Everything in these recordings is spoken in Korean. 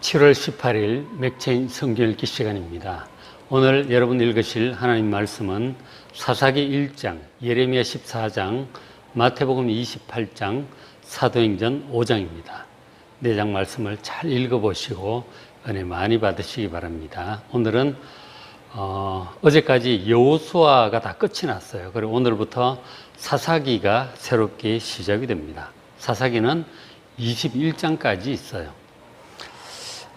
7월 18일 맥체인 성경 읽기 시간입니다. 오늘 여러분 읽으실 하나님 말씀은 사사기 1장, 예레미야 14장, 마태복음 28장, 사도행전 5장입니다. 내장 말씀을 잘 읽어보시고 은혜 많이 받으시기 바랍니다. 오늘은 어, 어제까지 여호수아가 다 끝이 났어요. 그리고 오늘부터 사사기가 새롭게 시작이 됩니다. 사사기는 21장까지 있어요.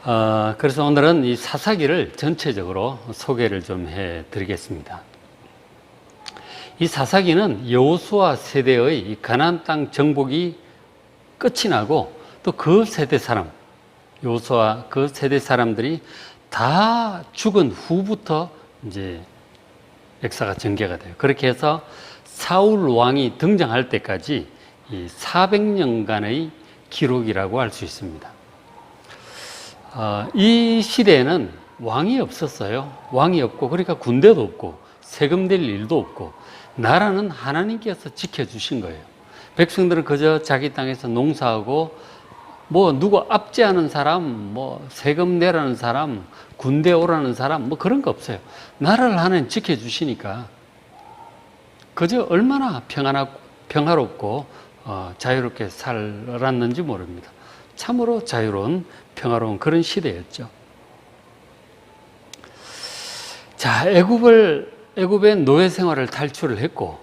어, 그래서 오늘은 이 사사기를 전체적으로 소개를 좀 해 드리겠습니다. 이 사사기는 여호수아 세대의 이 가나안 땅 정복이 끝이 나고 또 그 세대 사람, 여호수아 그 세대 사람들이 다 죽은 후부터 이제 역사가 전개가 돼요. 그렇게 해서 사울 왕이 등장할 때까지 이 400년간의 기록이라고 할 수 있습니다. 어, 이 시대에는 왕이 없었어요. 왕이 없고, 그러니까 군대도 없고, 세금 낼 일도 없고, 나라는 하나님께서 지켜주신 거예요. 백성들은 그저 자기 땅에서 농사하고, 뭐, 누구 압제하는 사람, 뭐, 세금 내라는 사람, 군대 오라는 사람, 뭐 그런 거 없어요. 나라를 하나님 지켜주시니까, 그저 얼마나 평안하고, 평화롭고, 어, 자유롭게 살았는지 모릅니다. 참으로 자유로운 평화로운 그런 시대였죠. 자, 애굽을 애굽의 노예 생활을 탈출을 했고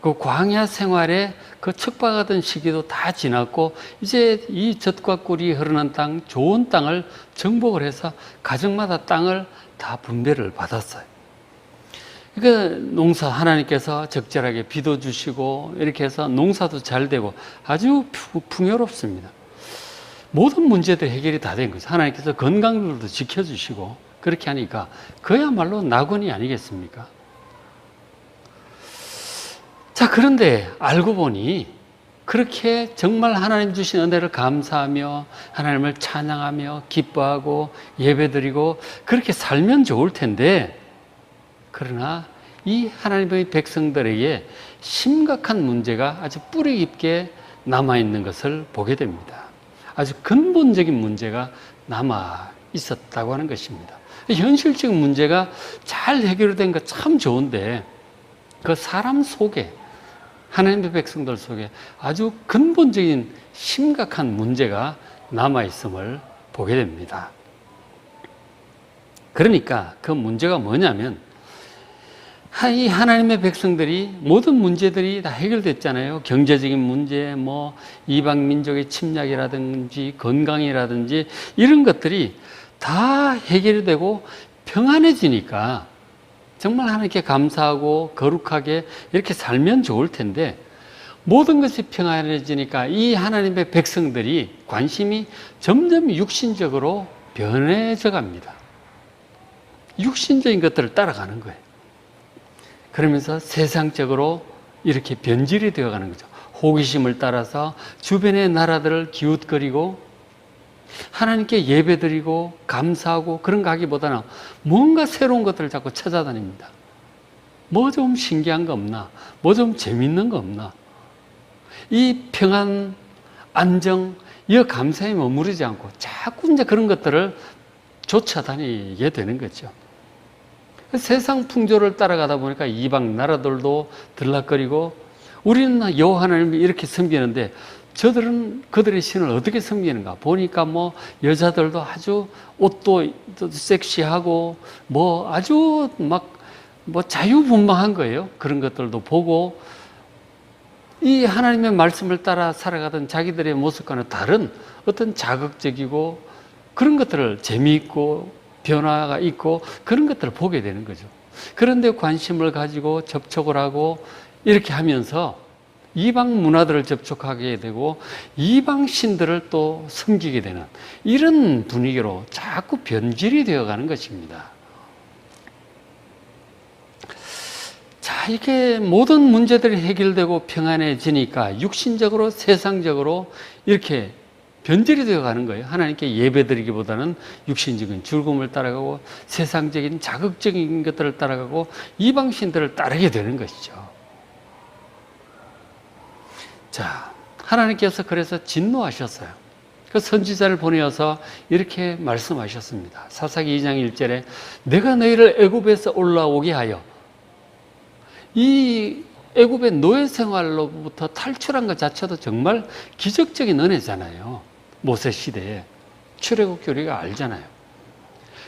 그 광야 생활에 그 척박하던 시기도 다 지났고 이제 이 젖과 꿀이 흐르는 땅 좋은 땅을 정복을 해서 가정마다 땅을 다 분배를 받았어요. 그러니까 농사 하나님께서 적절하게 비도 주시고 이렇게 해서 농사도 잘 되고 아주 풍요롭습니다. 모든 문제들 해결이 다 된 거죠. 하나님께서 건강들도 지켜주시고 그렇게 하니까 그야말로 낙원이 아니겠습니까? 자, 그런데 알고 보니 그렇게 정말 하나님 주신 은혜를 감사하며 하나님을 찬양하며 기뻐하고 예배드리고 그렇게 살면 좋을 텐데 그러나 이 하나님의 백성들에게 심각한 문제가 아주 뿌리 깊게 남아 있는 것을 보게 됩니다. 아주 근본적인 문제가 남아 있었다고 하는 것입니다. 현실적인 문제가 잘 해결된 것참 좋은데 그 사람 속에 하나님의 백성들 속에 아주 근본적인 심각한 문제가 남아 있음을 보게 됩니다. 그러니까 그 문제가 뭐냐면 이 하나님의 백성들이 모든 문제들이 다 해결됐잖아요. 경제적인 문제, 뭐 이방 민족의 침략이라든지 건강이라든지 이런 것들이 다 해결이 되고 평안해지니까 정말 하나님께 감사하고 거룩하게 이렇게 살면 좋을 텐데 모든 것이 평안해지니까 이 하나님의 백성들이 관심이 점점 육신적으로 변해져 갑니다. 육신적인 것들을 따라가는 거예요. 그러면서 세상적으로 이렇게 변질이 되어 가는 거죠. 호기심을 따라서 주변의 나라들을 기웃거리고 하나님께 예배드리고 감사하고 그런 가기보다는 뭔가 새로운 것들을 자꾸 찾아다닙니다. 뭐 좀 신기한 거 없나? 뭐 좀 재밌는 거 없나? 이 평안, 안정, 이 감사에 머무르지 않고 자꾸 이제 그런 것들을 쫓아다니게 되는 거죠. 세상 풍조를 따라가다 보니까 이방 나라들도 들락거리고 우리는 여호와 하나님을 이렇게 섬기는데 저들은 그들의 신을 어떻게 섬기는가 보니까 뭐 여자들도 아주 옷도 섹시하고 뭐 아주 막 뭐 자유분방한 거예요. 그런 것들도 보고 이 하나님의 말씀을 따라 살아가던 자기들의 모습과는 다른 어떤 자극적이고 그런 것들을 재미있고 변화가 있고 그런 것들을 보게 되는 거죠. 그런데 관심을 가지고 접촉을 하고 이렇게 하면서 이방 문화들을 접촉하게 되고 이방 신들을 또 섬기게 되는 이런 분위기로 자꾸 변질이 되어 가는 것입니다. 자, 이렇게 모든 문제들이 해결되고 평안해지니까 육신적으로 세상적으로 이렇게 변질이 되어 가는 거예요. 하나님께 예배드리기보다는 육신적인 즐거움을 따라가고 세상적인 자극적인 것들을 따라가고 이방신들을 따르게 되는 것이죠. 자, 하나님께서 그래서 진노하셨어요. 그 선지자를 보내어서 이렇게 말씀하셨습니다. 사사기 2장 1절에 내가 너희를 애굽에서 올라오게 하여 이 애굽의 노예 생활로부터 탈출한 것 자체도 정말 기적적인 은혜잖아요. 모세 시대에 출애굽 교리가 알잖아요.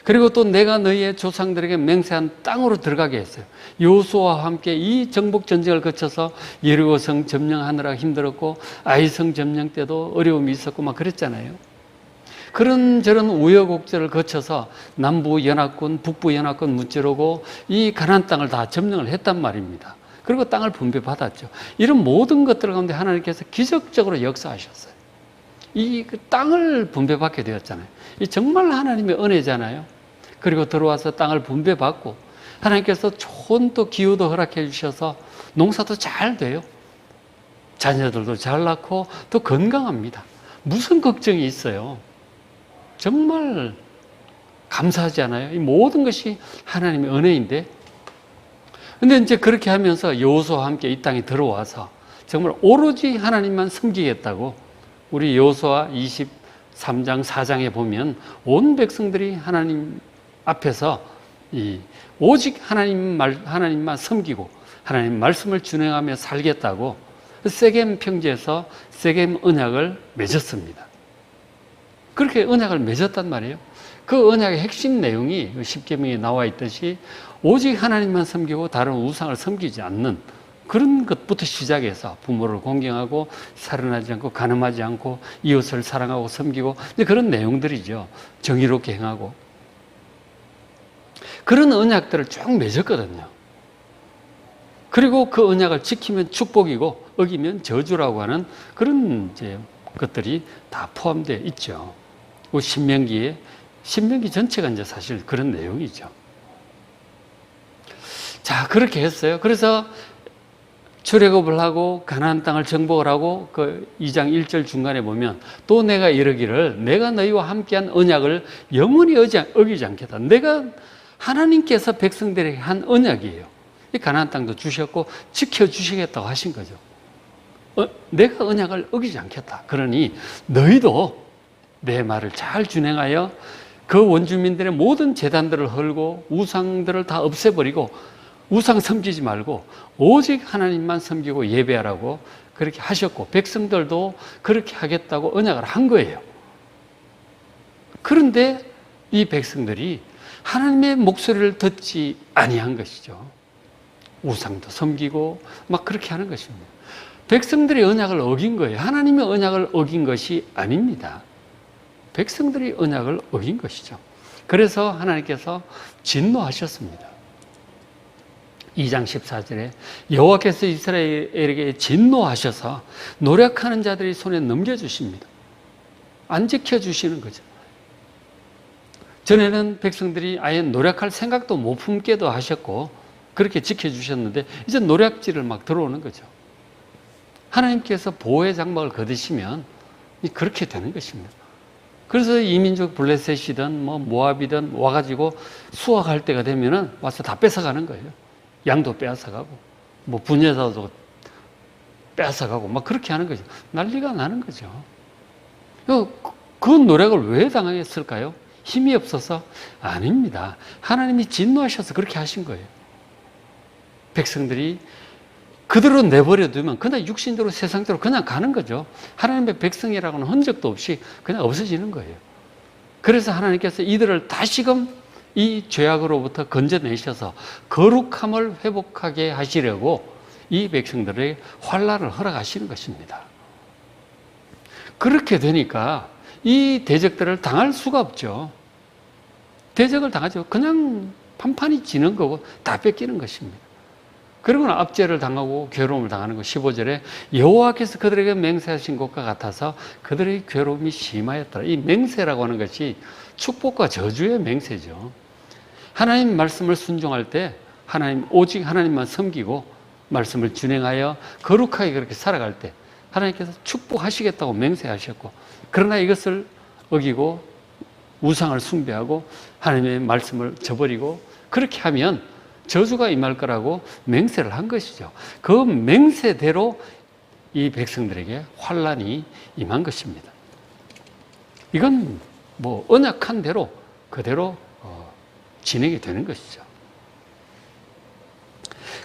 그리고 또 내가 너희의 조상들에게 맹세한 땅으로 들어가게 했어요. 요수와 함께 이 정복 전쟁을 거쳐서 예리고성 점령하느라 힘들었고 아이성 점령 때도 어려움이 있었고 막 그랬잖아요. 그런 저런 우여곡절을 거쳐서 남부 연합군, 북부 연합군 무찌르고 이 가나안 땅을 다 점령을 했단 말입니다. 그리고 땅을 분배받았죠. 이런 모든 것들 가운데 하나님께서 기적적으로 역사하셨어요. 이그 땅을 분배받게 되었잖아요. 이 정말 하나님의 은혜잖아요. 그리고 들어와서 땅을 분배받고 하나님께서 좋은 또 기후도 허락해 주셔서 농사도 잘 돼요. 자녀들도 잘 낳고 또 건강합니다. 무슨 걱정이 있어요? 정말 감사하지 않아요? 이 모든 것이 하나님의 은혜인데. 근데 이제 그렇게 하면서 여호수아와 함께 이 땅에 들어와서 정말 오로지 하나님만 섬기겠다고 우리 여호수아 23장 4장에 보면 온 백성들이 하나님 앞에서 이 오직 하나님 말 하나님만 섬기고 하나님 말씀을 준행하며 살겠다고 세겜 평지에서 세겜 언약을 맺었습니다. 그렇게 언약을 맺었단 말이에요. 그 언약의 핵심 내용이 그 십계명에 나와 있듯이 오직 하나님만 섬기고 다른 우상을 섬기지 않는 그런 것부터 시작해서 부모를 공경하고 살인하지 않고 가늠하지 않고 이웃을 사랑하고 섬기고 그런 내용들이죠. 정의롭게 행하고 그런 언약들을 쭉 맺었거든요. 그리고 그 언약을 지키면 축복이고 어기면 저주라고 하는 그런 이제 것들이 다 포함되어 있죠. 그 신명기에 신명기 전체가 이제 사실 그런 내용이죠. 자 그렇게 했어요. 그래서 출애굽을 하고 가나안 땅을 정복을 하고 그 2장 1절 중간에 보면 또 내가 이르기를 내가 너희와 함께한 언약을 영원히 어기지 않겠다. 내가 하나님께서 백성들에게 한 언약이에요. 이 가나안 땅도 주셨고 지켜 주시겠다고 하신 거죠. 어, 내가 언약을 어기지 않겠다. 그러니 너희도 내 말을 잘 준행하여 그 원주민들의 모든 재단들을 헐고 우상들을 다 없애버리고 우상 섬기지 말고 오직 하나님만 섬기고 예배하라고 그렇게 하셨고 백성들도 그렇게 하겠다고 언약을 한 거예요. 그런데 이 백성들이 하나님의 목소리를 듣지 아니한 것이죠. 우상도 섬기고 막 그렇게 하는 것입니다. 백성들의 언약을 어긴 거예요. 하나님의 언약을 어긴 것이 아닙니다. 백성들이 언약을 어긴 것이죠. 그래서 하나님께서 진노하셨습니다. 2장 14절에 여호와께서 이스라엘에게 진노하셔서 노력하는 자들이 손에 넘겨주십니다. 안 지켜주시는 거죠. 전에는 백성들이 아예 노력할 생각도 못 품게도 하셨고 그렇게 지켜주셨는데 이제 노력질을 막 들어오는 거죠. 하나님께서 보호의 장막을 거두시면 그렇게 되는 것입니다. 그래서 이민족 블레셋이든 뭐 모압이든 와가지고 수확할 때가 되면은 와서 다 뺏어가는 거예요. 양도 빼앗아가고 뭐 분야자도 빼앗아가고 막 그렇게 하는 거죠. 난리가 나는 거죠. 그 노력을 왜 당했을까요? 힘이 없어서 아닙니다. 하나님이 진노하셔서 그렇게 하신 거예요. 백성들이 그대로 내버려 두면 그냥 육신대로 세상대로 그냥 가는 거죠. 하나님의 백성이라고는 흔적도 없이 그냥 없어지는 거예요. 그래서 하나님께서 이들을 다시금 이 죄악으로부터 건져내셔서 거룩함을 회복하게 하시려고 이 백성들의 환란을 허락하시는 것입니다. 그렇게 되니까 이 대적들을 당할 수가 없죠. 대적을 당하죠. 그냥 판판이 지는 거고 다 뺏기는 것입니다. 그리고는 압제를 당하고 괴로움을 당하는 것 15절에 여호와께서 그들에게 맹세하신 것과 같아서 그들의 괴로움이 심하였더라. 이 맹세라고 하는 것이 축복과 저주의 맹세죠. 하나님 말씀을 순종할 때 하나님 오직 하나님만 섬기고 말씀을 준행하여 거룩하게 그렇게 살아갈 때 하나님께서 축복하시겠다고 맹세하셨고 그러나 이것을 어기고 우상을 숭배하고 하나님의 말씀을 저버리고 그렇게 하면 저주가 임할 거라고 맹세를 한 것이죠. 그 맹세대로 이 백성들에게 환란이 임한 것입니다. 이건 뭐 언약한 대로 그대로 어, 진행이 되는 것이죠.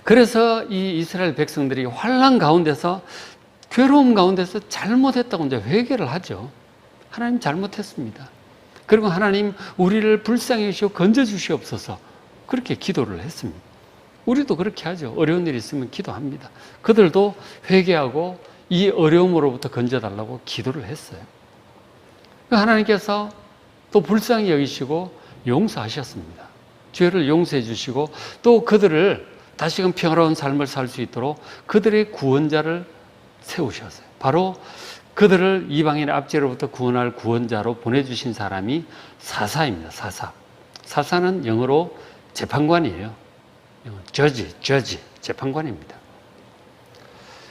그래서 이 이스라엘 백성들이 환란 가운데서 괴로움 가운데서 잘못했다고 이제 회개를 하죠. 하나님 잘못했습니다. 그리고 하나님 우리를 불쌍히 여시고 건져 주시옵소서 그렇게 기도를 했습니다. 우리도 그렇게 하죠. 어려운 일 있으면 기도합니다. 그들도 회개하고 이 어려움으로부터 건져 달라고 기도를 했어요. 하나님께서 또 불쌍히 여기시고 용서하셨습니다. 죄를 용서해 주시고 또 그들을 다시금 평화로운 삶을 살 수 있도록 그들의 구원자를 세우셨어요. 바로 그들을 이방인의 압제로부터 구원할 구원자로 보내주신 사람이 사사입니다. 사사. 사사는 영어로 재판관이에요. 저지, 저지, 재판관입니다.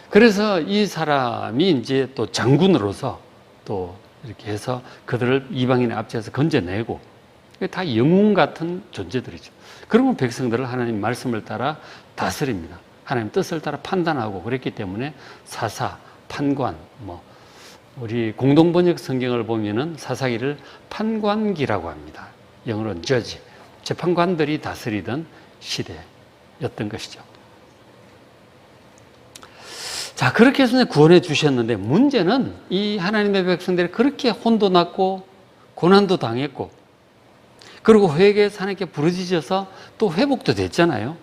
그래서 이 사람이 이제 또 장군으로서 또 이렇게 해서 그들을 이방인의 압제에서 건져내고 다 영웅 같은 존재들이죠. 그러면 백성들을 하나님 말씀을 따라 다스립니다. 하나님 뜻을 따라 판단하고 그랬기 때문에 사사, 판관, 뭐 우리 공동 번역 성경을 보면은 사사기를 판관기라고 합니다. 영어로는 judge. 재판관들이 다스리던 시대였던 것이죠. 자, 그렇게 해서 구원해 주셨는데 문제는 이 하나님의 백성들이 그렇게 혼도 났고 고난도 당했고 그리고 회개해서 하나님께 부르짖어서 또 회복도 됐잖아요.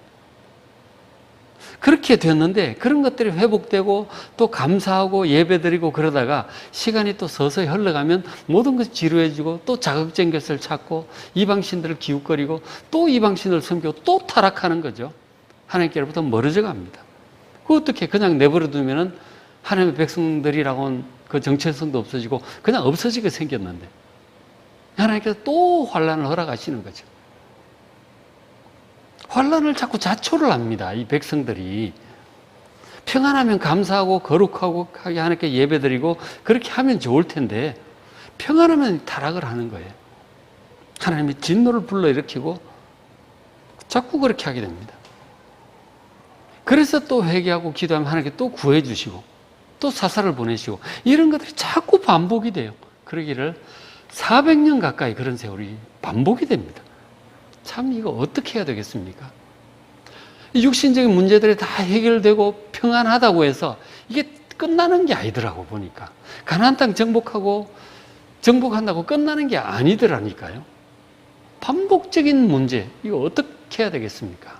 그렇게 됐는데 그런 것들이 회복되고 또 감사하고 예배드리고 그러다가 시간이 또 서서히 흘러가면 모든 것이 지루해지고 또 자극적인 것을 찾고 이방신들을 기웃거리고 또 이방신을 섬기고 또 타락하는 거죠. 하나님께로부터 멀어져 갑니다. 그 어떻게 그냥 내버려 두면은 하나님의 백성들이라고는 그 정체성도 없어지고 그냥 없어지게 생겼는데 하나님께서 또 환란을 허락하시는 거죠. 환란을 자꾸 자초를 합니다. 이 백성들이 평안하면 감사하고 거룩하고 하나님께 예배드리고 그렇게 하면 좋을 텐데 평안하면 타락을 하는 거예요. 하나님이 진노를 불러일으키고 자꾸 그렇게 하게 됩니다. 그래서 또 회개하고 기도하면 하나님께 또 구해 주시고 또 사사를 보내시고 이런 것들이 자꾸 반복이 돼요. 그러기를 400년 가까이 그런 세월이 반복이 됩니다. 참 이거 어떻게 해야 되겠습니까? 육신적인 문제들이 다 해결되고 평안하다고 해서 이게 끝나는 게 아니더라고 보니까 가나안 땅 정복하고 정복한다고 끝나는 게 아니더라니까요. 반복적인 문제 이거 어떻게 해야 되겠습니까?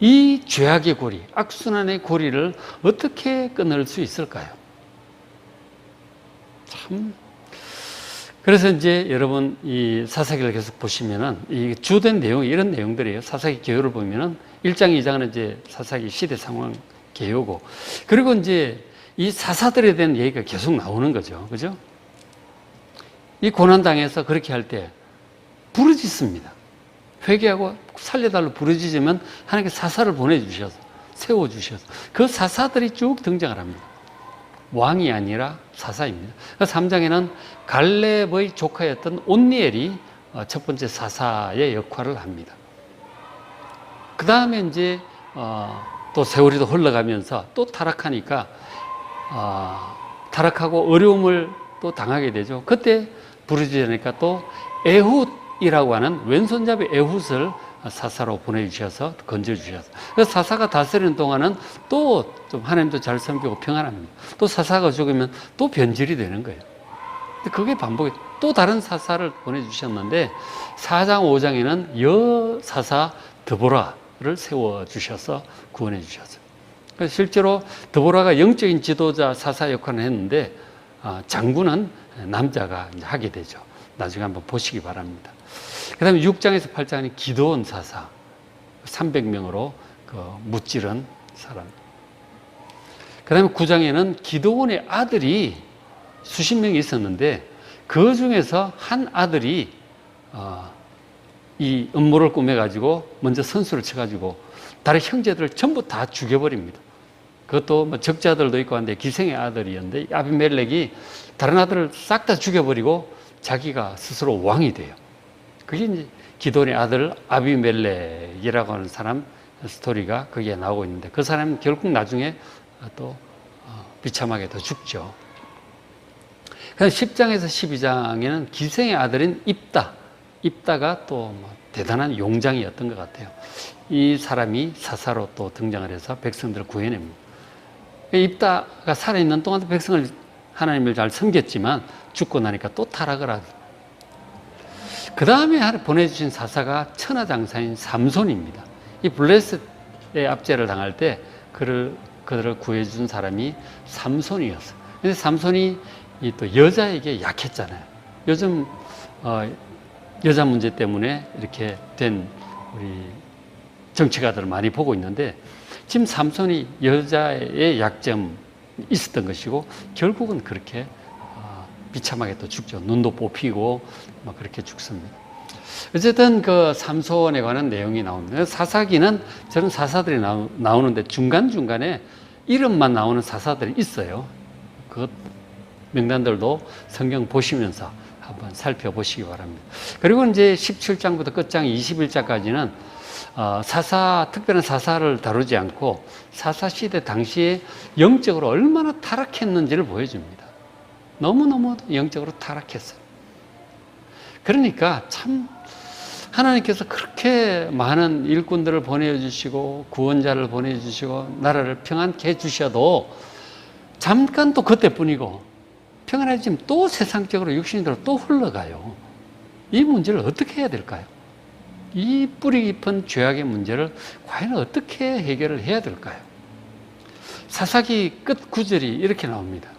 이 죄악의 고리, 악순환의 고리를 어떻게 끊을 수 있을까요? 참. 그래서 이제 여러분 이 사사기를 계속 보시면은 이 주된 내용이 이런 내용들이에요. 사사기 개요를 보면은 1장, 2장은 이제 사사기 시대 상황 개요고 그리고 이제 이 사사들에 대한 얘기가 계속 나오는 거죠. 그죠? 이 고난당해서 그렇게 할 때 부르짖습니다. 회개하고 살려달로 부르짖으면 하나님께 사사를 보내주셔서 세워주셔서 그 사사들이 쭉 등장을 합니다. 왕이 아니라 사사입니다. 3장에는 갈렙의 조카였던 온니엘이 어, 첫 번째 사사의 역할을 합니다. 그 다음에 이제 어, 또 세월이 또 흘러가면서 또 타락하니까 어, 타락하고 어려움을 또 당하게 되죠. 그때 부르짖으니까 또 에훗이라고 하는 왼손잡이 에훗을 사사로 보내주셔서 건져주셔서. 사사가 다스리는 동안은 또 좀 하나님도 잘 섬기고 평안합니다. 또 사사가 죽으면 또 변질이 되는 거예요. 그게 반복이, 또 다른 사사를 보내주셨는데 4장, 5장에는 여사사 드보라를 세워주셔서 구원해 주셨어요. 실제로 드보라가 영적인 지도자 사사 역할을 했는데 아, 장군은 남자가 하게 되죠. 나중에 한번 보시기 바랍니다. 그 다음에 6장에서 8장은 기도원 사사. 300명으로 그 무찌른 사람. 그 다음에 9장에는 기도원의 아들이 수십 명이 있었는데 그 중에서 한 아들이 어, 이 음모를 꾸며가지고 먼저 선수를 쳐가지고 다른 형제들을 전부 다 죽여버립니다. 그것도 뭐 적자들도 있고 한데 기생의 아들이었는데 아비멜렉이 다른 아들을 싹 다 죽여버리고 자기가 스스로 왕이 돼요. 그게 이제 기돈의 아들 아비멜렉이라고 하는 사람 스토리가 거기에 나오고 있는데 그 사람은 결국 나중에 또 어, 비참하게 더 죽죠. 그래서 10장에서 12장에는 기생의 아들인 입다. 입다가 또뭐 대단한 용장이었던 것 같아요. 이 사람이 사사로 또 등장을 해서 백성들을 구해냅니다. 입다가 살아있는 동안도 백성을 하나님을 잘 섬겼지만 죽고 나니까 또 타락을 하고 그 다음에 보내주신 사사가 천하장사인 삼손입니다. 이 블레셋의 압제를 당할 때 그를, 그들을 구해준 사람이 삼손이었어요. 근데 삼손이 이또 여자에게 약했잖아요. 요즘, 어, 여자 문제 때문에 이렇게 된 우리 정치가들을 많이 보고 있는데 지금 삼손이 여자의 약점이 있었던 것이고 결국은 그렇게 어, 비참하게 또 죽죠. 눈도 뽑히고 막 그렇게 죽습니다. 어쨌든 그 삼손에 관한 내용이 나옵니다. 사사기는 저런 사사들이 나오, 나오는데 중간중간에 이름만 나오는 사사들이 있어요. 그 명단들도 성경 보시면서 한번 살펴보시기 바랍니다. 그리고 이제 17장부터 끝장 21장까지는 어, 사사, 특별한 사사를 다루지 않고 사사 시대 당시에 영적으로 얼마나 타락했는지를 보여줍니다. 너무너무 영적으로 타락했어요. 그러니까 참 하나님께서 그렇게 많은 일꾼들을 보내주시고 구원자를 보내주시고 나라를 평안케 해주셔도 잠깐 또 그때뿐이고 평안해지면 또 세상적으로 육신으로 또 흘러가요. 이 문제를 어떻게 해야 될까요? 이 뿌리 깊은 죄악의 문제를 과연 어떻게 해결을 해야 될까요? 사사기 끝 구절이 이렇게 나옵니다.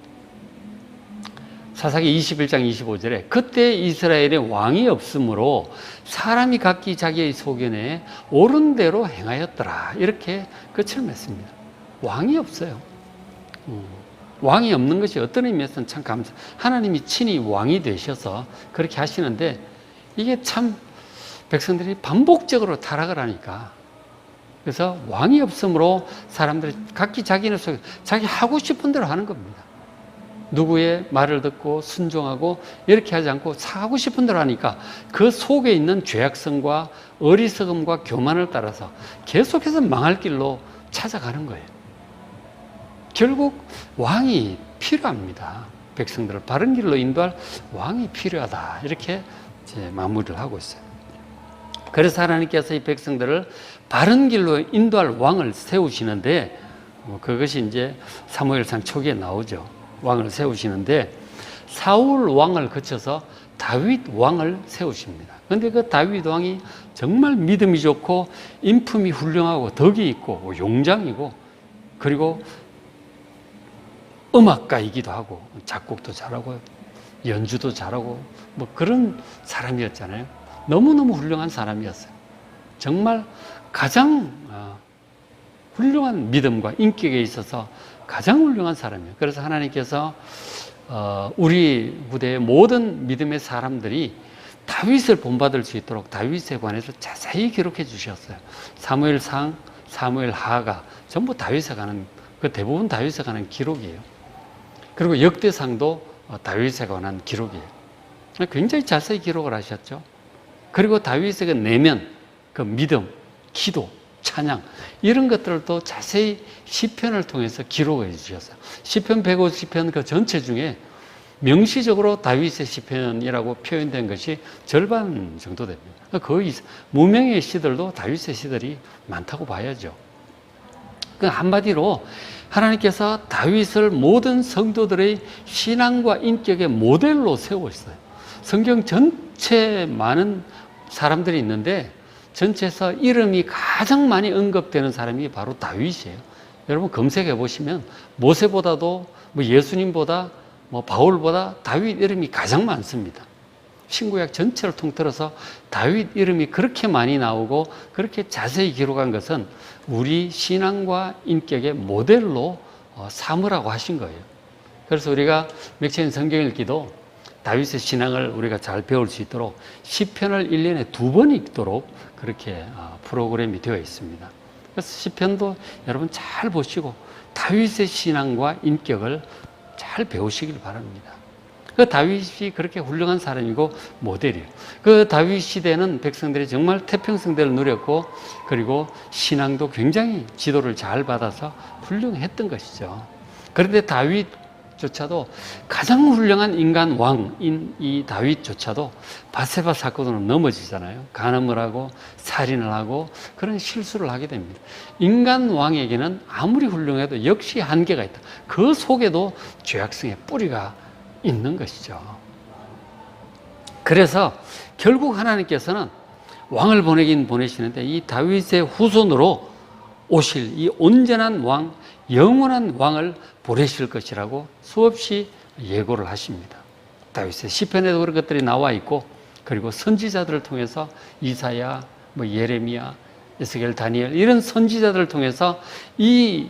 사사기 21장 25절에 그때 이스라엘에 왕이 없으므로 사람이 각기 자기의 소견에 옳은 대로 행하였더라. 이렇게 끝을 맺습니다. 왕이 없어요. 음, 왕이 없는 것이 어떤 의미에서는 참 감사. 하나님이 친히 왕이 되셔서 그렇게 하시는데 이게 참 백성들이 반복적으로 타락을 하니까 그래서 왕이 없으므로 사람들이 각기 자기네 속에 자기 하고 싶은 대로 하는 겁니다. 누구의 말을 듣고 순종하고 이렇게 하지 않고 하고 싶은 대로 하니까 그 속에 있는 죄악성과 어리석음과 교만을 따라서 계속해서 망할 길로 찾아가는 거예요. 결국 왕이 필요합니다. 백성들을 바른 길로 인도할 왕이 필요하다. 이렇게 마무리를 하고 있어요. 그래서 하나님께서 이 백성들을 바른 길로 인도할 왕을 세우시는데 뭐 그것이 이제 사무엘상 초기에 나오죠. 왕을 세우시는데 사울 왕을 거쳐서 다윗 왕을 세우십니다. 그런데 그 다윗 왕이 정말 믿음이 좋고 인품이 훌륭하고 덕이 있고 뭐 용장이고 그리고 음악가이기도 하고 작곡도 잘하고 연주도 잘하고 뭐 그런 사람이었잖아요. 너무너무 훌륭한 사람이었어요. 정말 가장 어, 훌륭한 믿음과 인격에 있어서 가장 훌륭한 사람이에요. 그래서 하나님께서 어, 우리 부대의 모든 믿음의 사람들이 다윗을 본받을 수 있도록 다윗에 관해서 자세히 기록해 주셨어요. 사무엘상, 사무엘 하가 전부 다윗에 관한 그 대부분 다윗에 관한 기록이에요. 그리고 역대상도 어, 다윗에 관한 기록이에요. 굉장히 자세히 기록을 하셨죠. 그리고 다윗의 그 내면, 그 믿음, 기도, 찬양 이런 것들도 자세히 시편을 통해서 기록해 주셨어요. 시편 150편 그 전체 중에 명시적으로 다윗의 시편이라고 표현된 것이 절반 정도 됩니다. 거의 무명의 시들도 다윗의 시들이 많다고 봐야죠. 그 한마디로 하나님께서 다윗을 모든 성도들의 신앙과 인격의 모델로 세우셨어요. 성경 전체 많은 사람들이 있는데 전체에서 이름이 가장 많이 언급되는 사람이 바로 다윗이에요. 여러분 검색해 보시면 모세보다도 뭐 예수님보다 뭐 바울보다 다윗 이름이 가장 많습니다. 신구약 전체를 통틀어서 다윗 이름이 그렇게 많이 나오고 그렇게 자세히 기록한 것은 우리 신앙과 인격의 모델로 어, 삼으라고 하신 거예요. 그래서 우리가 맥체인 성경 읽기도 다윗의 신앙을 우리가 잘 배울 수 있도록 시편을 1년에 두 번 읽도록 그렇게 어, 프로그램이 되어 있습니다. 그래서 시편도 여러분 잘 보시고 다윗의 신앙과 인격을 잘 배우시길 바랍니다. 그 다윗이 그렇게 훌륭한 사람이고 모델이에요. 그 다윗 시대는 백성들이 정말 태평성대를 누렸고 그리고 신앙도 굉장히 지도를 잘 받아서 훌륭했던 것이죠. 그런데 다윗 다윗 조차도 가장 훌륭한 인간 왕인 이 다윗조차도 바세바 사건으로 넘어지잖아요. 간음을 하고 살인을 하고 그런 실수를 하게 됩니다. 인간 왕에게는 아무리 훌륭해도 역시 한계가 있다. 그 속에도 죄악성의 뿌리가 있는 것이죠. 그래서 결국 하나님께서는 왕을 보내긴 보내시는데 이 다윗의 후손으로 오실 이 온전한 왕, 영원한 왕을 보내실 것이라고 수없이 예고를 하십니다. 다윗의 시편에도 그런 것들이 나와 있고 그리고 선지자들을 통해서 이사야, 뭐 예레미야, 에스겔, 다니엘 이런 선지자들을 통해서 이,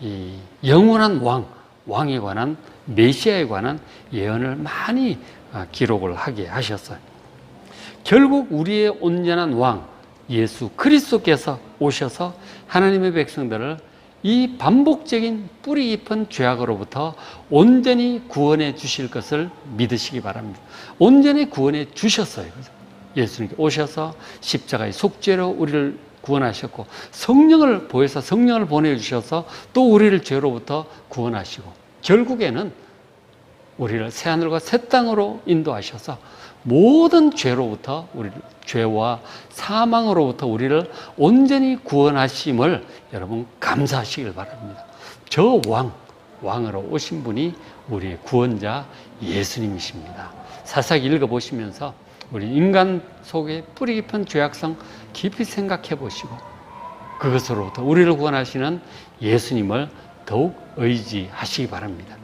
이 영원한 왕, 왕에 관한 메시아에 관한 예언을 많이 아, 기록을 하게 하셨어요. 결국 우리의 온전한 왕 예수 그리스도께서 오셔서 하나님의 백성들을 이 반복적인 뿌리 깊은 죄악으로부터 온전히 구원해 주실 것을 믿으시기 바랍니다. 온전히 구원해 주셨어요. 예수님 오셔서 십자가의 속죄로 우리를 구원하셨고 성령을 보여서 성령을 보내주셔서 또 우리를 죄로부터 구원하시고 결국에는 우리를 새하늘과 새 땅으로 인도하셔서 모든 죄로부터 우리 죄와 사망으로부터 우리를 온전히 구원하심을 여러분 감사하시길 바랍니다. 저 왕, 왕으로 오신 분이 우리의 구원자 예수님이십니다. 사사기 읽어보시면서 우리 인간 속에 뿌리 깊은 죄악성 깊이 생각해 보시고 그것으로부터 우리를 구원하시는 예수님을 더욱 의지하시기 바랍니다.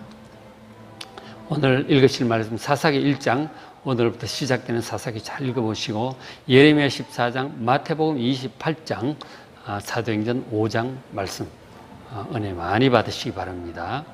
오늘 읽으실 말씀 사사기 1장 오늘부터 시작되는 사사기 잘 읽어보시고 예레미야 14장 마태복음 28장 아, 사도행전 5장 말씀 아, 은혜 많이 받으시기 바랍니다.